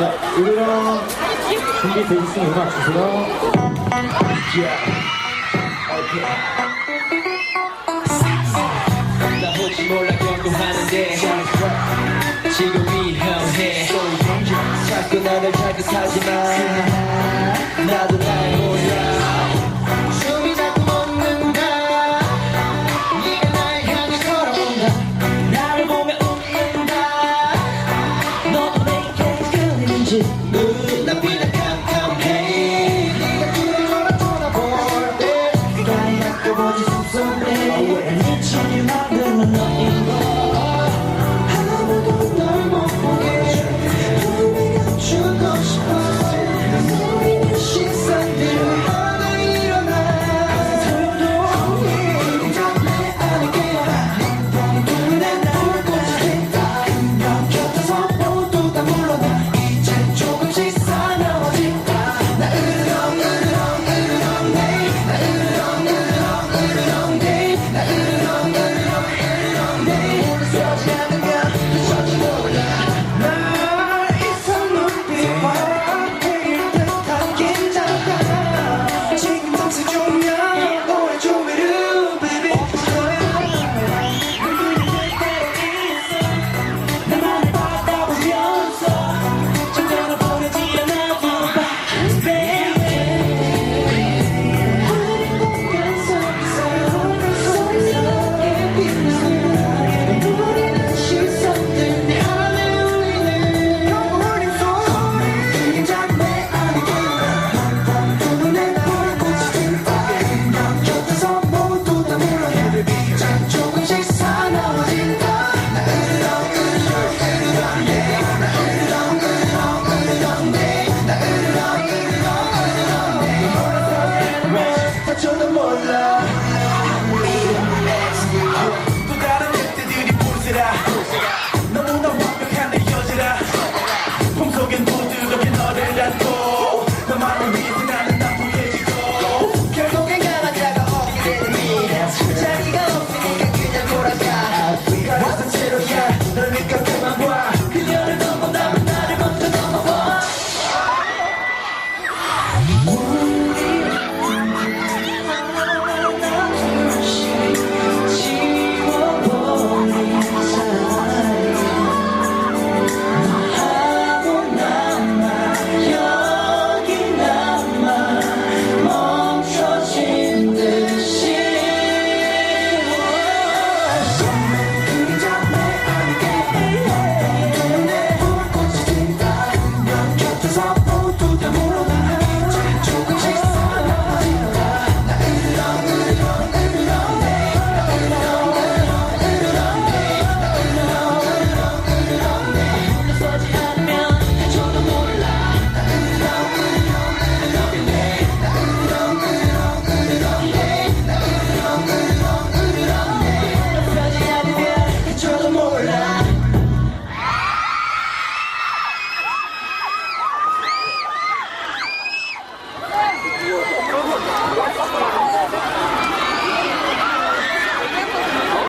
우리랑 준비돼 있으면 음악 주세요. 나 혹시 몰라 경고하는데. 지금 위험해. 자꾸 나를 자극하지만 끌리는지 나 비나 캄캄해. 네가 그를 걸어 돌아볼 때 나의 약도 보지 숨소리 왜 미치게 만드는 너인 걸 잠자리가